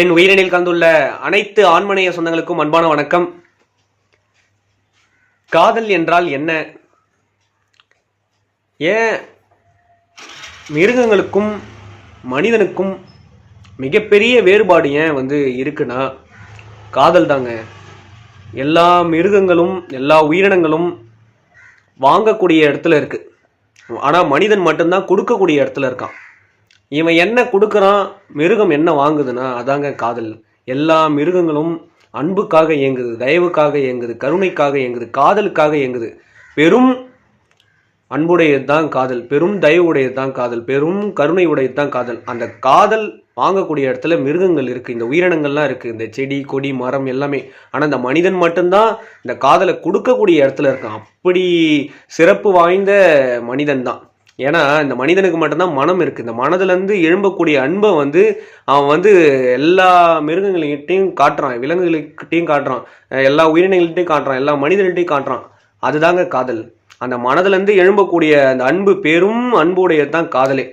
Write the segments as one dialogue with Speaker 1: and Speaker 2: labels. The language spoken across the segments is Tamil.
Speaker 1: என் உயிரினில் கலந்துள்ள அனைத்து ஆண்மனைய சொந்தங்களுக்கும் அன்பான வணக்கம். காதல் என்றால் என்ன? ஏன் மிருகங்களுக்கும் மனிதனுக்கும் மிகப்பெரிய வேறுபாடு ஏன் வந்து இருக்குன்னா காதல் தாங்க எல்லா மிருகங்களும் எல்லா உயிரினங்களும் வாங்கக்கூடிய இடத்துல இருக்கு. ஆனால் மனிதன் மட்டும்தான் கொடுக்கக்கூடிய இடத்துல இருக்கான். இவன் என்ன கொடுக்குறான்? மிருகம் என்ன வாங்குதுன்னா அதாங்க காதல். எல்லா மிருகங்களும் அன்புக்காக இயங்குது தயவுக்காக இயங்குது கருணைக்காக இயங்குது காதலுக்காக இயங்குது. பெரும் அன்புடையது தான் காதல் பெரும் தயவுடையது தான் காதல் பெரும் கருணை உடையது தான் காதல். அந்த காதல் வாங்கக்கூடிய இடத்துல மிருகங்கள் இருக்குது இந்த உயிரினங்கள்லாம் இருக்குது இந்த செடி கொடி மரம் எல்லாமே. ஆனால் இந்த மனிதன் மட்டும்தான் இந்த காதலை கொடுக்கக்கூடிய இடத்துல இருக்கான். அப்படி சிறப்பு வாய்ந்த மனிதன் தான் ஏன்னா இந்த மனிதனுக்கு மட்டும்தான் மனம் இருக்குது இந்த மனதுலேருந்து எழும்பக்கூடிய அன்பை வந்து அவன் வந்து எல்லா மிருகங்கள்கிட்டையும் காட்டுறான். விலங்குகள்கிட்டையும் காட்டுறான். எல்லா உயிரினங்கள்கிட்டையும் காட்டுறான். எல்லா மனிதர்கள்ட்டையும் காட்டுறான். அதுதாங்க காதல். அந்த மனதுலேருந்து எழும்பக்கூடிய அந்த அன்பு பெரும் அன்புடையது தான் காதலே.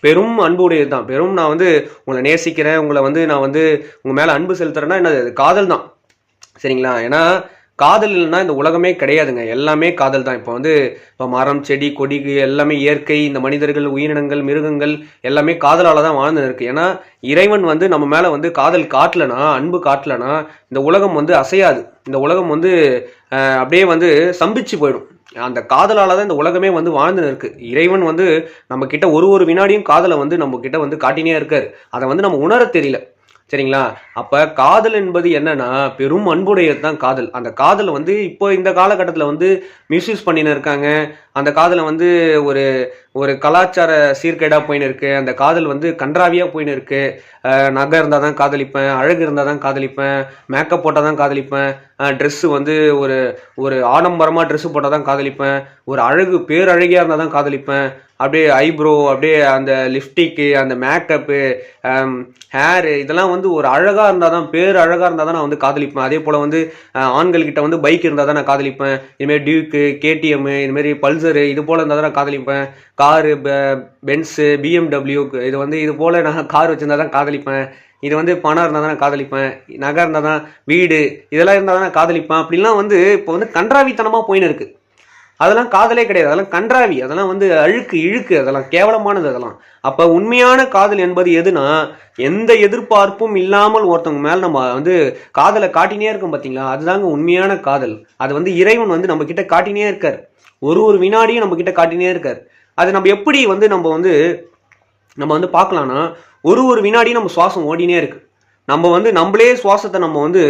Speaker 1: பெரும் அன்புடையது தான் பெரும் நான் வந்து உங்களை நேசிக்கிறேன். உங்களை வந்து நான் வந்து உங்கள் மேலே அன்பு செலுத்துறேன்னா என்னது? காதல் தான் சரிங்களா? ஏன்னா காதல் இல்லைன்னா இந்த உலகமே கிடையாதுங்க. எல்லாமே காதல் தான். இப்போ வந்து இப்போ மரம் செடி கொடி எல்லாமே இயற்கை இந்த மனிதர்கள் உயிரினங்கள் மிருகங்கள் எல்லாமே காதலால் தான் வாழ்ந்து இருக்கு ஏன்னா இறைவன் வந்து நம்ம மேலே வந்து காதல் காட்டலனா அன்பு காட்டலனா இந்த உலகம் வந்து அசையாது. இந்த உலகம் வந்து அப்படியே வந்து சம்பிச்சு போயிடும். அந்த காதலால தான் இந்த உலகமே வந்து வாழ்ந்து இருக்கு இறைவன் வந்து நம்ம கிட்ட ஒரு ஒரு வினாடியும் காதலை வந்து நம்ம கிட்ட வந்து காட்டினே இருக்காரு. அதை வந்து நம்ம உணர தெரியல. சரிங்களா? அப்போ காதல் என்பது என்னன்னா பெரும் அன்புடையது தான் காதல். அந்த காதலை வந்து இப்போ இந்த காலகட்டத்தில் வந்து மிஸ்யூஸ் பண்ணின்னு இருக்காங்க. அந்த காதலை வந்து ஒரு ஒரு கலாச்சார சீர்கேடாக போயின்னு இருக்கு. அந்த காதல் வந்து கன்றாவியாக போயின்னு இருக்கு. நகை இருந்தால் தான் காதலிப்பேன் அழகு இருந்தால் தான் காதலிப்பேன் மேக்கப் போட்டால் தான் காதலிப்பேன் ட்ரெஸ்ஸு வந்து ஒரு ஒரு ஆடம்பரமாக ட்ரெஸ்ஸு போட்டால் தான் காதலிப்பேன் ஒரு அழகு பேரழகியாக இருந்தால் தான் காதலிப்பேன் அப்படியே ஐப்ரோ அப்படியே அந்த லிப்டிக்கு அந்த மேக்கப்பு ஹேரு um, இதெல்லாம் வந்து ஒரு அழகாக இருந்தால் தான் பேர் அழகாக இருந்தால் தான் நான் வந்து காதலிப்பேன். அதே போல் வந்து ஆண்கள்கிட்ட வந்து பைக் இருந்தால் தான் நான் காதலிப்பேன். இதுமாரி டியூக்கு கேடிஎம்மு இதுமாரி பல்சரு இது போல் இருந்தால் தான் நான் காதலிப்பேன். காரு பென்ஸு பிஎம்டபிள்யூ இது வந்து இது போல் நான் கார் வச்சுருந்தா தான் காதலிப்பேன். இது வந்து பணம் இருந்தால் தான் நான் காதலிப்பேன். நகை இருந்தால் தான் வீடு இதெல்லாம் இருந்தால் தான் நான் காதலிப்பேன். அப்படிலாம் வந்து இப்போ வந்து கன்றாவித்தனமாக போயின்னு இருக்குது அதெல்லாம் காதலே கிடையாது. அதெல்லாம் கன்றாவி. அதெல்லாம் வந்து அழுக்கு இழுக்கு. அதெல்லாம் கேவலமானது அதெல்லாம். அப்போ உண்மையான காதல் என்பது எதுனா எந்த எதிர்பார்ப்பும் இல்லாமல் ஒருத்தவங்க மேலே நம்ம வந்து காதலை காட்டினே இருக்கோம் பார்த்தீங்களா அதுதாங்க உண்மையான காதல். அது வந்து இறைவன் வந்து நம்ம கிட்ட காட்டினே இருக்கார். ஒரு ஒரு வினாடியும் நம்ம கிட்ட காட்டினே இருக்கார். அது நம்ம எப்படி வந்து நம்ம வந்து நம்ம வந்து பார்க்கலாம்னா ஒரு ஒரு வினாடியும் நம்ம சுவாசம் ஓடினே இருக்கு. நம்ம வந்து நம்மளே சுவாசத்தை நம்ம வந்து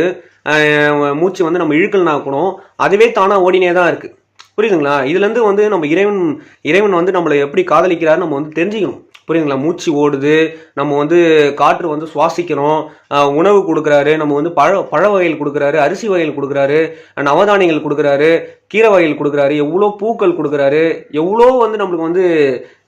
Speaker 1: மூச்சு வந்து நம்ம இழுக்கலனா கூட அதுவே தானாக ஓடினே தான் இருக்கு. புரியுதுங்களா? இதுலேருந்து வந்து நம்ம இறைவன் இறைவன் வந்து நம்மளை எப்படி காதலிக்கிறாரு நம்ம வந்து தெரிஞ்சுக்கணும். புரியுதுங்களா? மூச்சு ஓடுது நம்ம வந்து காற்று வந்து சுவாசிக்கிறோம் உணவு கொடுக்குறாரு நம்ம வந்து பழ பழ வகைகள் கொடுக்குறாரு அரிசி வகைகள் கொடுக்குறாரு நவதானியங்கள் கொடுக்குறாரு கீரை வகைகள் கொடுக்குறாரு எவ்வளோ பூக்கள் கொடுக்குறாரு எவ்வளோ வந்து நம்மளுக்கு வந்து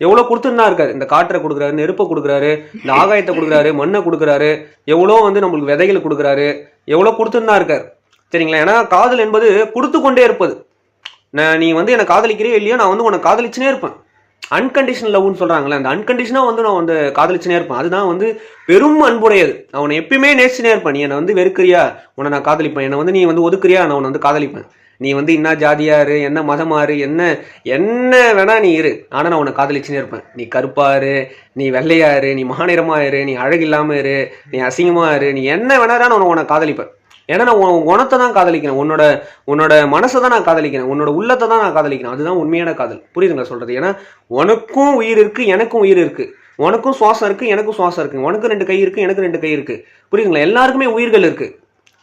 Speaker 1: எவ்வளோ கொடுத்துன்னு தான் இருக்காரு. இந்த காற்றை கொடுக்குறாரு நெருப்பை கொடுக்குறாரு இந்த ஆகாயத்தை கொடுக்குறாரு மண்ணை கொடுக்குறாரு எவ்வளோ வந்து நம்மளுக்கு விதைகள் கொடுக்குறாரு எவ்வளோ கொடுத்துன்னு தான் இருக்காரு. சரிங்களா? ஏன்னா காதல் என்பது கொடுத்து கொண்டே இருப்பது. நான் நீ வந்து என்னை காதலிக்கிறே இல்லையோ? நான் வந்து உன்னை காதலிச்சுனே இருப்பேன். அன்கண்டிஷனல் லவ்னு சொல்கிறாங்களே அந்த அன்கண்டிஷனாக வந்து நான் வந்து காதலிச்சுனே இருப்பேன். அதுதான் வந்து பெரும் அன்புடையது. நான் உன்னை எப்பயுமே நேசிச்சுனே இருப்பேன். நீ என்னை வந்து வெறுக்கிறியா? உன்னை நான் காதலிப்பேன். என்னை வந்து நீ வந்து ஒதுக்குறியா? நான் உன்னை வந்து காதலிப்பேன். நீ வந்து என்ன ஜாதியாரு என்ன மதமாரு என்ன என்ன வேணா நீ இரு. ஆனால் நான் உன்னை காதலிச்சுனே இருப்பேன். நீ கருப்பாரு நீ வெள்ளையா இரு நீ மாநிறமா இரு நீ அழகு இல்லாமல் இரு நீ அசிங்கமாக இரு நீ என்ன வேணா நான் உன்னை காதலிப்பேன். ஏன்னா நான் உன் குணத்தை தான் காதலிக்கிறேன். உன்னோட உன்னோட மனசை தான் நான் காதலிக்கிறேன். உன்னோட உள்ளத்தை தான் நான் காதலிக்கிறேன். அதுதான் உண்மையான காதல். புரியுதுங்களா சொல்கிறது ஏன்னா உனக்கும் உயிர் இருக்குது எனக்கும் உயிர் இருக்குது உனக்கும் சுவாசம் இருக்குது எனக்கும் சுவாசம் இருக்குது உனக்கு ரெண்டு கை இருக்குது எனக்கு ரெண்டு கை இருக்குது புரியுதுங்களா? எல்லாருக்குமே உயிர்கள் இருக்குது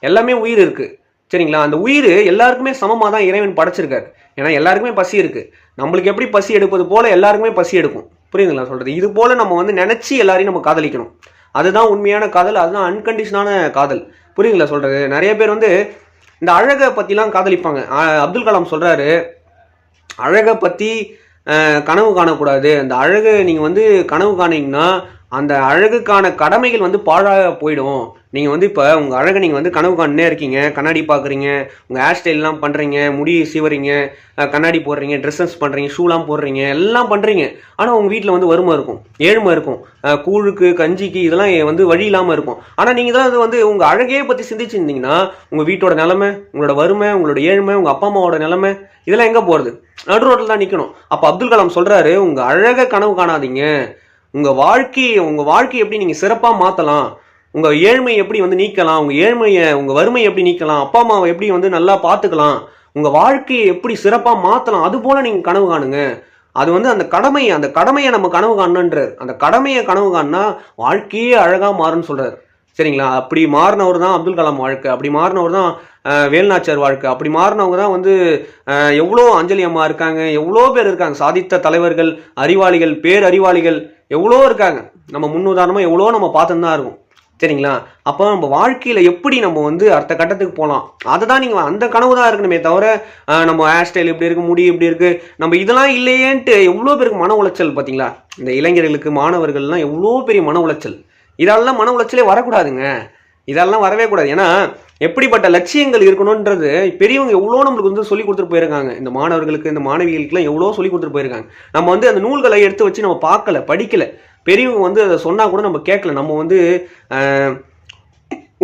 Speaker 1: எல்லாமே உயிர் இருக்குது சரிங்களா? அந்த உயிர் எல்லாருக்குமே சமமாக தான் இறைவன் படைச்சிருக்காரு. ஏன்னா எல்லாருக்குமே பசி இருக்குது நம்மளுக்கு எப்படி பசி எடுப்பது போல் எல்லாருக்குமே பசி எடுக்கும். புரியுதுங்களா சொல்கிறது இது போல் நம்ம வந்து நினச்சி எல்லாரையும் நம்ம காதலிக்கணும். அதுதான் உண்மையான காதல் அதுதான் அன்கண்டிஷனான காதல். புரியுங்களா சொல்கிறது நிறைய பேர் வந்து இந்த அழகை பற்றிலாம் காதலிப்பாங்க. அப்துல் கலாம் சொல்கிறாரு அழகை பற்றி கனவு காணக்கூடாது. அந்த அழகை நீங்கள் வந்து கனவு காணீங்கன்னா அந்த அழகுக்கான கடமைகள் வந்து பாழாக போயிடும். நீங்கள் வந்து இப்போ உங்கள் அழகை நீங்கள் வந்து கனவு காணே இருக்கீங்க கண்ணாடி பார்க்குறீங்க உங்கள் ஹேர் ஸ்டைல்லாம் பண்ணுறீங்க முடி சீவறீங்க கண்ணாடி போடுறீங்க ட்ரெஸ்ஸஸ் பண்ணுறீங்க ஷூலாம் போடுறீங்க எல்லாம் பண்ணுறீங்க ஆனால் உங்கள் வீட்டில் வந்து வறுமை இருக்கும் ஏழ்மை இருக்கும். கூழுக்கு கஞ்சிக்கு இதெல்லாம் வந்து வழி இல்லாமல் இருக்கும். ஆனால் நீங்கள் தான் அது வந்து உங்கள் அழகையே பற்றி சிந்திச்சிருந்தீங்கன்னா உங்கள் வீட்டோட நிலமை உங்களோட வறுமை உங்களோட ஏழ்மை உங்கள் அப்பா அம்மாவோட நிலமை இதெல்லாம் எங்கே போகிறது நடு ரோட்டில் தான் நிற்கணும் அப்போ அப்துல் கலாம் சொல்கிறாரு உங்கள் அழகை கனவு காணாதீங்க. உங்கள் வாழ்க்கையை உங்கள் வாழ்க்கையை எப்படி நீங்கள் சிறப்பாக மாற்றலாம் உங்கள் ஏழ்மையை எப்படி வந்து நீக்கலாம்? உங்கள் ஏழ்மையை உங்கள் வறுமையை எப்படி நீக்கலாம்? அப்பா அம்மாவை எப்படி வந்து நல்லா பார்த்துக்கலாம்? உங்கள் வாழ்க்கையை எப்படி சிறப்பாக மாற்றலாம் அது போல் நீங்கள் கனவு காணுங்க. அது வந்து அந்த கடமை அந்த கடமையை நம்ம கனவு காணணுன்றார் அந்த கடமையை கனவு காணுனா வாழ்க்கையே அழகாக மாறும்னு சொல்கிறார் சரிங்களா? அப்படி மாறினவர் தான் அப்துல் கலாம் வாழ்க்கை. அப்படி மாறினவர் தான் அஹ், வேலுநாச்சியார் வாழ்க்கை. அப்படி மாறினவங்க தான் வந்து எவ்வளோ அஞ்சலி அம்மா இருக்காங்க எவ்வளோ பேர் இருக்காங்க. சாதித்த தலைவர்கள் அறிவாளிகள் பேரறிவாளிகள் எவ்வளோ இருக்காங்க. நம்ம முன்னுதாரணமாக எவ்வளோ நம்ம பார்த்துன்னு தான் இருக்கும். சரிங்களா? அப்போ நம்ம வாழ்க்கையில் எப்படி நம்ம வந்து அடுத்த கட்டத்துக்கு போகலாம் அதை தான் நீங்கள் அந்த கனவு தான் இருக்கணுமே தவிர நம்ம ஹேர் ஸ்டைல் இப்படி இருக்குது முடி இப்படி இருக்குது நம்ம இதெல்லாம் இல்லையேன்ட்டு எவ்வளோ பேருக்கு மன உளைச்சல் பார்த்தீங்களா இந்த இளைஞர்களுக்கு மாணவர்கள்லாம் எவ்வளோ பெரிய மன உளைச்சல். இதெல்லாம் மன உளைச்சலே வரக்கூடாதுங்க. இதெல்லாம் வரவே கூடாது. ஏன்னா எப்படிப்பட்ட லட்சியங்கள் இருக்கணுன்றது பெரியவங்க எவ்வளோ நம்மளுக்கு வந்து சொல்லி கொடுத்துட்டு போயிருக்காங்க. இந்த மாணவர்களுக்கு இந்த மாணவிகளுக்குலாம் எவ்வளோ சொல்லி கொடுத்துட்டு போயிருக்காங்க. நம்ம வந்து அந்த நூல்களை எடுத்து வச்சு நம்ம பார்க்கல படிக்கலை. பெரியவங்க வந்து அதை சொன்னால் கூட நம்ம கேட்கல. நம்ம வந்து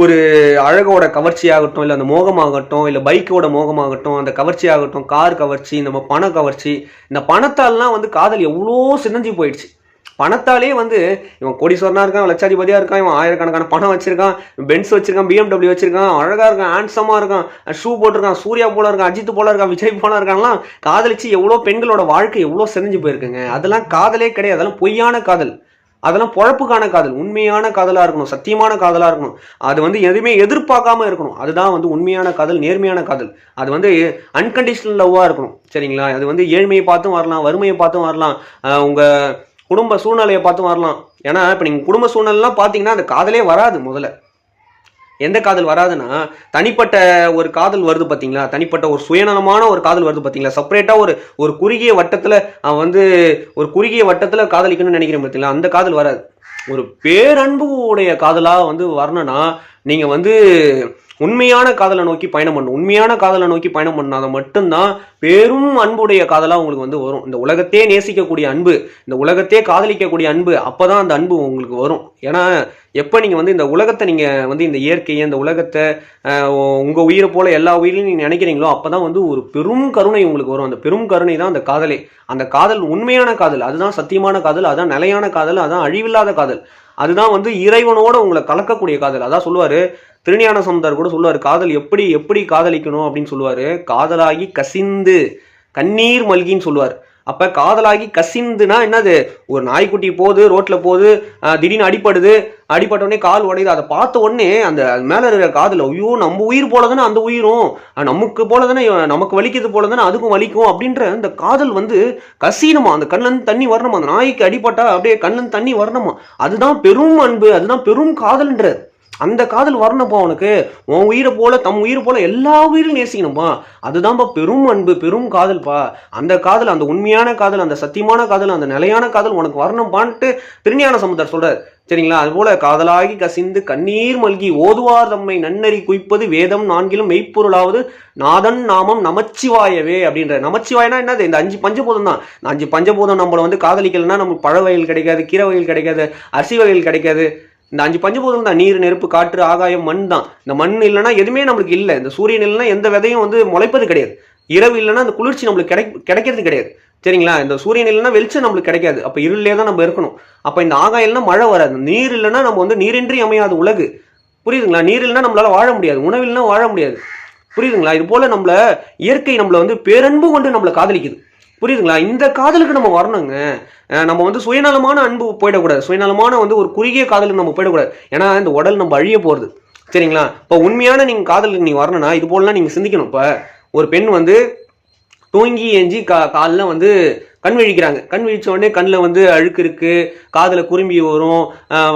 Speaker 1: ஒரு அழகோட கவர்ச்சியாகட்டும் இல்லை அந்த மோகமாகட்டும் இல்லை பைக்கோட மோகமாகட்டும் அந்த கவர்ச்சியாகட்டும் கார் கவர்ச்சி நம்ம பண கவர்ச்சி இந்த பணத்தால்லாம் வந்து காதல் எவ்வளோ சின்னஞ்சி போயிடுச்சு. பணத்தாலே வந்து இவன் கோடீஸ்வரனா இருக்கான் லட்சாதிபதியாக இருக்கான் இவன் ஆயிரக்கணக்கான பணம் வச்சிருக்கான் பென்ஸ் வச்சிருக்கான் பிஎம்டபிள்யூ வச்சிருக்கான் அழகாக இருக்கான் ஹேண்ட்ஸமாக இருக்கான் ஷூ போட்டிருக்கான் சூர்யா போல இருக்கான் அஜித் போல இருக்கான் விஜய் போல இருக்கான்லாம் காதலிச்சு எவ்வளோ பெண்களோட வாழ்க்கை எவ்வளோ சிதைஞ்சு போயிருக்குங்க. அதெல்லாம் காதலே கிடையாது. அதெல்லாம் பொய்யான காதல். அதெல்லாம் பொழப்புக்கான காதல் உண்மையான காதலாக இருக்கணும் சத்தியமான காதலாக இருக்கணும். அது வந்து எதுவுமே எதிர்பார்க்காம இருக்கணும். அதுதான் வந்து உண்மையான காதல் நேர்மையான காதல். அது வந்து அன்கண்டிஷனல் லவ்வாக இருக்கணும். சரிங்களா? அது வந்து ஏழ்மையை பார்த்தும் வரலாம் வறுமையை பார்த்தும் வரலாம் உங்கள் குடும்ப சூழ்நிலையை பார்த்தும் வரலாம். ஏன்னா இப்போ நீங்கள் குடும்ப சூழ்நிலைலாம் பார்த்தீங்கன்னா அந்த காதலே வராது முதல்ல. எந்த காதல் வராதுன்னா தனிப்பட்ட ஒரு காதல் வருது பார்த்தீங்களா தனிப்பட்ட ஒரு சுயநலமான ஒரு காதல் வருது பார்த்தீங்களா செப்பரேட்டாக ஒரு ஒரு குறுகிய வட்டத்தில் அவன் வந்து ஒரு குறுகிய வட்டத்தில் காதலிக்கணும்னு நினைக்கிறேன் பார்த்தீங்களா அந்த காதல் வராது. ஒரு பேரன்பு உடைய காதலாக வந்து வரணும்னா நீங்கள் வந்து உண்மையான காதலை நோக்கி பயணம் பண்ணும் உண்மையான காதலை நோக்கி பயணம் பண்ணாத மட்டும்தான் பெரும் அன்புடைய காதலாக உங்களுக்கு வந்து வரும். இந்த உலகத்தையே நேசிக்கக்கூடிய அன்பு இந்த உலகத்தையே காதலிக்கக்கூடிய அன்பு அப்போ தான் அந்த அன்பு உங்களுக்கு வரும். ஏன்னா எப்போ நீங்கள் வந்து இந்த உலகத்தை நீங்கள் வந்து இந்த இயற்கையை இந்த உலகத்தை உங்கள் உயிரை போல எல்லா உயிரையும் நீங்கள் நினைக்கிறீங்களோ அப்போ தான் வந்து ஒரு பெரும் கருணை உங்களுக்கு வரும். அந்த பெரும் கருணை தான் அந்த காதலே. அந்த காதல் உண்மையான காதல். அதுதான் சத்தியமான காதல் அதான் நிலையான காதல் அதுதான் அழிவில்லாத காதல். அதுதான் வந்து இறைவனோட உங்களை கலக்கக்கூடிய காதல். அதான் சொல்லுவாரு திருஞான சமுதார் கூட சொல்லுவார் காதல் எப்படி எப்படி காதலிக்கணும் அப்படின்னு சொல்லுவார். காதலாகி கசிந்து கண்ணீர் மல்கின்னு சொல்லுவார். அப்போ காதலாகி கசிந்துனா என்னது? ஒரு நாய்க்குட்டி போகுது ரோட்டில் போகுது திடீர்னு அடிப்படுது அடிபட்ட உடனே கால் உடையுது. அதை பார்த்த உடனே அந்த மேலே இருக்கிற காதல் ஐயோ நம்ம உயிர் போல தானே அந்த உயிரும்? நமக்கு போல தானே நமக்கு வலிக்கிறது போல தானே அதுக்கும் வலிக்கும்? அப்படின்ற அந்த காதல் வந்து கசீனமா அந்த கண்ணிலேருந்து தண்ணி வரணுமா? அந்த நாய்க்கு அடிபட்டா அப்படியே கண்ணிலேருந்து தண்ணி வரணுமா? அதுதான் பெரும் அன்பு அதுதான் பெரும் காதல்ன்றது அந்த காதல் வரணும்ப்பா உனக்கு உன் உயிரை போல தம் உயிரை போல எல்லா உயிரும் நேசிக்கணும்ப்பா. அதுதான்ப்பா பெரும் அன்பு பெரும் காதல்ப்பா. அந்த காதல் அந்த உண்மையான காதல் அந்த சத்தியமான காதல் அந்த நிலையான காதல் உனக்கு வரணும்ப்பான்ட்டு திருஞான சமுதர் சொல்றார். சரிங்களா? அதுபோல காதலாகி கசிந்து கண்ணீர் மல்கி ஓதுவார் தம்மை நன்னறி குய்ப்பது வேதம் நான்கிலும் மெய்ப்பொருளாவது நாதன் நாமம் நமச்சிவாயவே அப்படின்ற நமச்சிவாயனா என்னது? இந்த அஞ்சு பஞ்சபூதம் தான். இந்த அஞ்சு பஞ்சபூதம் நம்மளை வந்து காதலிக்கலைன்னா நமக்கு பழ வகைகள் கிடைக்காது கீரை வகைகள் கிடைக்காது அரிசி வகைகள் கிடைக்காது. இந்த அஞ்சு பஞ்சபூதம் தான். நீர் நெருப்பு காற்று ஆகாயம் மண் தான். இந்த மண் இல்லைன்னா எதுவுமே நம்மளுக்கு இல்லை. இந்த சூரியன் இல்லைன்னா எந்த விதையும் வந்து முளைப்பது கிடையாது. இரவு இல்லைன்னா அந்த குளிர்ச்சி நம்மளுக்கு கிடை கிடைக்கிறது கிடையாது. சரிங்களா? இந்த சூரியன் இல்லைன்னா வெளிச்சம் நம்மளுக்கு கிடைக்காது. அப்போ இருளிலே தான் நம்ம இருக்கணும். அப்போ இந்த ஆகாயம் இல்லைன்னா மழை வராது. நீர் இல்லைன்னா நம்ம வந்து நீரின்றி அமையாத உலகு. புரியுதுங்களா? நீர் இல்லைன்னா நம்மளால வாழ முடியாது. உணவில்னா வாழ முடியாது. புரியுதுங்களா? இது போல நம்மள இயற்கை நம்மளை வந்து பேரன்பு கொண்டு நம்மளை காதலிக்குது. புரியுதுங்களா? இந்த காதலுக்கு நம்ம வரணுங்க. நம்ம வந்து சுயநலமான அன்பு போயிடக்கூடாது. சுயநலமான வந்து ஒரு குறுகிய காதலுக்கு நம்ம போயிடக்கூடாது. ஏன்னா இந்த உடல் நம்ம அழிய போகிறது சரிங்களா? இப்போ உண்மையான நீங்கள் காதலுக்கு நீங்கள் வரணும்னா இது போலலாம் நீங்கள் சிந்திக்கணும். இப்போ ஒரு பெண் வந்து தூங்கி எஞ்சி கா காலில் வந்து கண் விழிக்கிறாங்க. கண் விழிச்ச உடனே கண்ணில் வந்து அழுக்கு இருக்குது காதில் குறும்பி வரும்.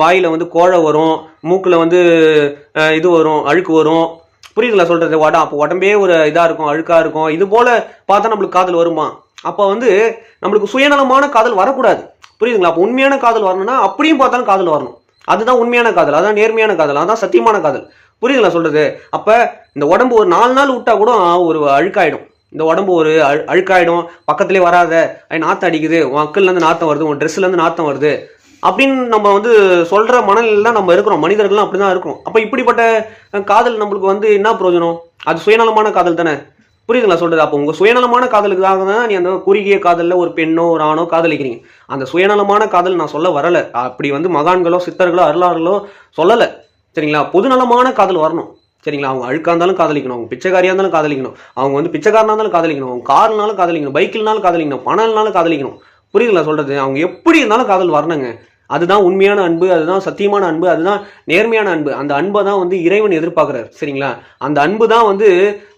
Speaker 1: வாயில் வந்து கோழை வரும். மூக்கில் வந்து இது வரும். அழுக்கு வரும். புரியுதுங்களா சொல்கிறது உடம் அப்போ உடம்பே ஒரு இதாக இருக்கும் அழுக்காக இருக்கும். இது போல் பார்த்தா நம்மளுக்கு காதல் வருமா? அப்போ வந்து நம்மளுக்கு சுயநலமான காதல் வரக்கூடாது. புரியுதுங்களா? அப்போ உண்மையான காதல் வரணும்னா அப்படியும் பார்த்தாலும் காதல் வரணும். அதுதான் உண்மையான காதல் அதான் நேர்மையான காதல் அதான் சத்தியமான காதல். புரியுதுங்களா சொல்கிறது அப்போ இந்த உடம்பு ஒரு நாலு நாள் விட்டா கூட ஒரு அழுக்காயிடும். இந்த உடம்பு ஒரு அழு அழுக்காயிடும். பக்கத்துலேயே வராத நாற்றம் அடிக்குது. உன் அக்கல்லேருந்து நாற்றம் வருது உன் ட்ரெஸ்லேருந்து நாற்றம் வருது அப்படின்னு நம்ம வந்து சொல்கிற மனநிலையில் தான் நம்ம இருக்கிறோம். மனிதர்கள்லாம் அப்படி தான் இருக்கிறோம். அப்போ இப்படிப்பட்ட காதல் நம்மளுக்கு வந்து என்ன பிரயோஜனம்? அது சுயநலமான காதல் தானே? புரியுதுங்களா சொல்றது? அப்போ உங்க சுயநலமான காதலுக்காக தான் நீ அந்த குறுகிய காதலில் ஒரு பெண்ணோ ஒரு ஆணோ காதலிக்கிறீங்க. அந்த சுயநலமான காதல் நான் சொல்ல வரல. அப்படி வந்து மகான்களோ சித்தர்களோ அருளார்களோ சொல்லலை. சரிங்களா? பொதுநலமான காதல் வரணும். சரிங்களா? அவங்க அழுக்கா இருந்தாலும் காதலிக்கணும். அவங்க பிச்சைக்காரியா இருந்தாலும் காதலிக்கணும். அவங்க வந்து பிச்சைக்காரனா இருந்தாலும் காதலிக்கணும். அவங்க கார்னாலும் காதலிக்கணும். பைக்கில்னாலும் காதலிக்கணும். பணம்னாலும் காதலிக்கணும். புரியுதுங்களா சொல்றது? அவங்க எப்படி இருந்தாலும் காதல் வரணுங்க. அதுதான் உண்மையான அன்பு அதுதான் சத்தியமான அன்பு அதுதான் நேர்மையான அன்பு. அந்த அன்பை தான் வந்து இறைவன் எதிர்பார்க்குறாரு சரிங்களா? அந்த அன்பு தான் வந்து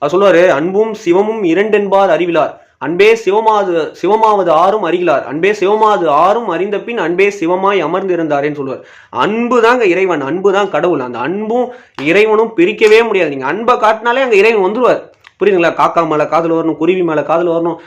Speaker 1: அவர் அன்பும் சிவமும் இரண்டென்பார் அறிவிலார். அன்பே சிவமாது சிவமாவது ஆறும் அறிகிறார். அன்பே சிவமாவது ஆறும் அறிந்த பின் அன்பே சிவமாய் அமர்ந்திருந்தாரேன்னு சொல்லுவார் அன்பு தாங்க இறைவன் அன்பு தான் கடவுள். அந்த அன்பும் இறைவனும் பிரிக்கவே முடியாது. நீங்கள் அன்பை காட்டினாலே அங்கே இறைவன் வந்துடுவார் புரியுதுங்களா? காக்கா மேலே காதல் வரணும் குருவி மேலே காதல் வரணும்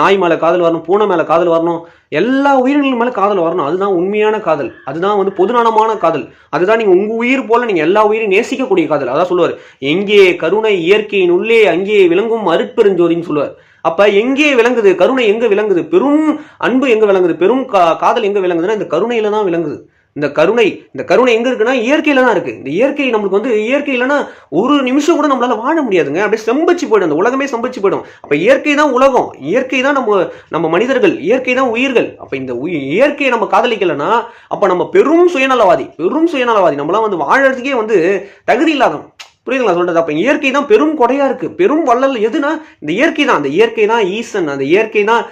Speaker 1: நாய் மேலே காதல் வரணும் பூனை மேலே காதல் வரணும் எல்லா உயிரினங்கள் மேலே காதல் வரணும். அதுதான் உண்மையான காதல். அதுதான் வந்து பொதுநலமான காதல். அதுதான் நீங்கள் உங்கள் உயிர் போல நீங்கள் எல்லா உயிரையும் நேசிக்கக்கூடிய காதல். அதான் சொல்லுவார். எங்கே கருணை இயற்கையின் உள்ளே அங்கே விளங்கும் அருட்பெருஞ்சோதின்னு சொல்லுவார். அப்ப எங்கே விளங்குது? கருணை எங்க விளங்குது? பெரும் அன்பு எங்க விளங்குது? பெரும் காதல் எங்க விளங்குதுன்னா இந்த கருணையில தான் விளங்குது. இந்த கருணை இந்த கருணை எங்கே இருக்குன்னா இயற்கையில் தான் இருக்குது இந்த இயற்கை நம்மளுக்கு வந்து இயற்கை இல்லைன்னா ஒரு நிமிஷம் கூட நம்மளால் வாழ முடியாதுங்க. அப்படியே செம்பச்சு போயிடும். அந்த உலகமே செம்பச்சு போயிடும். அப்போ இயற்கை தான் உலகம். இயற்கை தான் நம்ம நம்ம மனிதர்கள். இயற்கை தான் உயிர்கள். அப்போ இந்த உயி- இயற்கையை நம்ம காதலிக்கலைன்னா அப்போ நம்ம பெரும் சுயநலவாதி பெரும் சுயநலவாதி நம்மளாம் வந்து வாழறதுக்கே வந்து தகுதி இல்லாதவன். புரியுதுங்களா? சொல்றது. அப்ப இயற்கை தான் பெரும் கொடையா இருக்கு. பெரும் வள்ளல் எதுனா இந்த இயற்கை தான். அந்த இயற்கை தான் ஈசன் அந்த இயற்கை தான்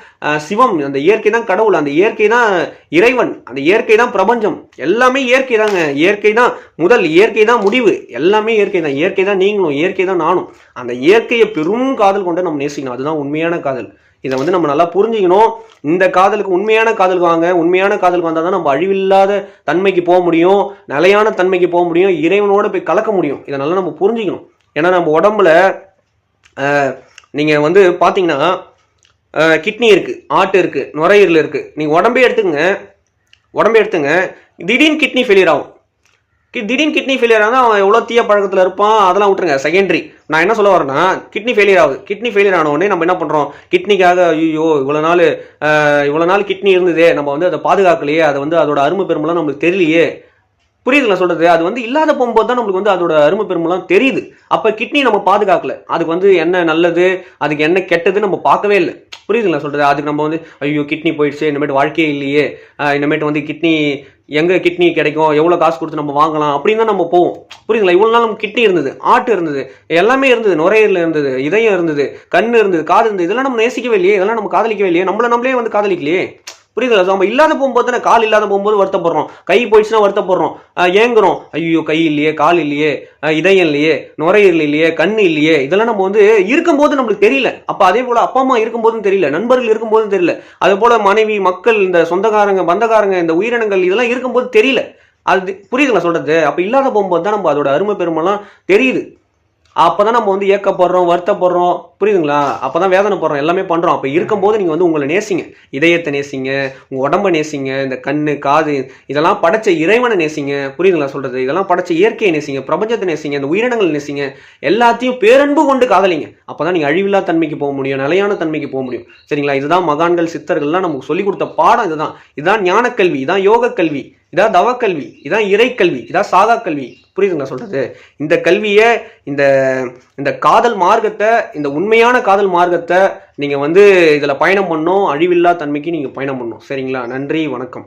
Speaker 1: சிவம் அந்த இயற்கை தான் கடவுள் அந்த இயற்கை தான் இறைவன் அந்த இயற்கை தான் பிரபஞ்சம். எல்லாமே இயற்கை தாங்க. இயற்கை தான் முதல் இயற்கை தான் முடிவு. எல்லாமே இயற்கை தான். இயற்கை தான் நீங்களும் இயற்கை தான் நானும். அந்த இயற்கையை பெரும் காதல் கொண்டு நம்ம நேசிக்கணும். அதுதான் உண்மையான காதல். இதை வந்து நம்ம நல்லா புரிஞ்சுக்கணும். இந்த காதலுக்கு உண்மையான காதலுக்கு வாங்க. உண்மையான காதலுக்கு வந்தால் தான் நம்ம அழிவில்லாத தன்மைக்கு போக முடியும். நிலையான தன்மைக்கு போக முடியும். இறைவனோட போய் கலக்க முடியும். இதை நல்லா நம்ம புரிஞ்சுக்கணும். ஏன்னா நம்ம உடம்புல நீங்கள் வந்து பார்த்தீங்கன்னா கிட்னி இருக்குது ஆட்டு இருக்குது நுரையீரல் இருக்குது நீங்கள் உடம்பே எடுத்துங்க உடம்பே எடுத்துங்க திடீர்னு கிட்னி ஃபெயிலியர் ஆகும். திடீர்னு கிட்னி ஃபெயிலியர் ஆனால் அவன் எவ்வளோ தீய பழக்கத்தில் இருப்பான் அதெல்லாம் விட்டுருங்க. செகண்டரி நான் என்ன சொல்ல வரேன்னா கிட்னி ஃபெயிலியர் ஆகுது. கிட்னி ஃபெயிலியர் ஆனவுடனே நம்ம என்ன பண்ணுறோம் கிட்னிக்காக ஐயோ இவ்வளோ நாள் இவ்வளோ நாள் கிட்னி இருந்ததே நம்ம வந்து அதை பாதுகாக்கலையே அதை வந்து அதோட அருமை பெருமெல்லாம் நம்மளுக்கு தெரியலையே. புரியுதுங்களா சொல்கிறது அது வந்து இல்லாத போகும்போது தான் நம்மளுக்கு வந்து அதோட அருமை பெருமெல்லாம் தெரியுது. அப்போ கிட்னி நம்ம பாதுகாக்கல. அதுக்கு வந்து என்ன நல்லது அதுக்கு என்ன கெட்டது நம்ம பார்க்கவே இல்லை. புரியுதுங்களா சொல்கிறது அதுக்கு நம்ம வந்து ஐயோ கிட்னி போயிடுச்சு இனிமேட்டு வாழ்க்கையே இல்லையே. இனிமேட்டு வந்து கிட்னி எங்கே கிட்னி கிடைக்கும் எவ்வளோ காசு கொடுத்து நம்ம வாங்கலாம் அப்படின்னு தான் நம்ம போவோம். புரியுதுங்களா? இவ்வளோ நாள் நம்ம கிட்னி இருந்தது ஆட்டு இருந்தது எல்லாமே இருந்தது நுரையீரல் இருந்தது இதயம் இருந்தது கண் இருந்தது காது இருந்தது இதெல்லாம் நம்ம நேசிக்கவே இல்லையே இதெல்லாம் நம்ம காதலிக்கவே இல்லையே நம்மளை நம்மளே வந்து காதலிக்கலையே. புரியுதுங்களா? நம்ம இல்லாத போகும்போது தானே கால் இல்லாத போகும்போது வருத்தப்படுறோம். கை போயிடுச்சுன்னா வருத்தப்படுறோம். ஏங்குறோம். ஐயோ கை இல்லையே கால் இல்லையே இதயம் இல்லையே நுரையீரல் இல்லையே கண் இல்லையே இதெல்லாம் நம்ம வந்து இருக்கும்போது நம்மளுக்கு தெரியல. அப்போ அதே போல் அப்பா அம்மா இருக்கும்போதும் தெரியல நண்பர்கள் இருக்கும்போதும் தெரியல. அதே போல் மனைவி மக்கள் இந்த சொந்தக்காரங்க பந்தக்காரங்க இந்த உயிரினங்கள் இதெல்லாம் இருக்கும்போது தெரியல. அது புரியுதுங்களா சொல்றது? அப்போ இல்லாத போகும்போது தான் நம்ம அதோட அருமை பெருமெல்லாம் தெரியுது. அப்போ தான் நம்ம வந்து ஏக்கப்படுறோம் வருத்தப்படுறோம். புரியுதுங்களா? அப்பதான் வேதனை படுறோம் எல்லாமே பண்ணுறோம் அப்போ இருக்கும்போது நீங்கள் வந்து உங்களை நேசிங்க. இதயத்தை நேசிங்க உங்கள் உடம்ப நேசிங்க இந்த கண் காது இதெல்லாம் படைச்ச இறைவனை நேசிங்க. புரியுதுங்களா சொல்கிறது இதெல்லாம் படைச்ச இயற்கையை நேசிங்க பிரபஞ்சத்தை நேசிங்க இந்த உயிரினங்கள் நேசிங்க. எல்லாத்தையும் பேரன்பு கொண்டு காதலிங்க. அப்பதான் நீங்கள் அழிவில்லா தன்மைக்கு போக முடியும் நிலையான தன்மைக்கு போக முடியும். சரிங்களா? இதுதான் மகான்கள் சித்தர்கள்லாம் நமக்கு சொல்லி கொடுத்த பாடம் இதுதான். இதுதான் ஞானக்கல்வி கல்வி இதான் யோக கல்வி இதான் தவக்கல்வி இதான் இறைக்கல்வி இதான் சாதா கல்வி. புரியுதுங்களா சொல்றது? இந்த கல்வியை இந்த இந்த காதல் மார்க்கத்தை இந்த உண்மையான காதல் மார்க்கத்தை நீங்க வந்து இதுல பயணம் பண்ணும் அழிவில்லா தன்மைக்கு நீங்க பயணம் பண்ணும். சரிங்களா? நன்றி வணக்கம்.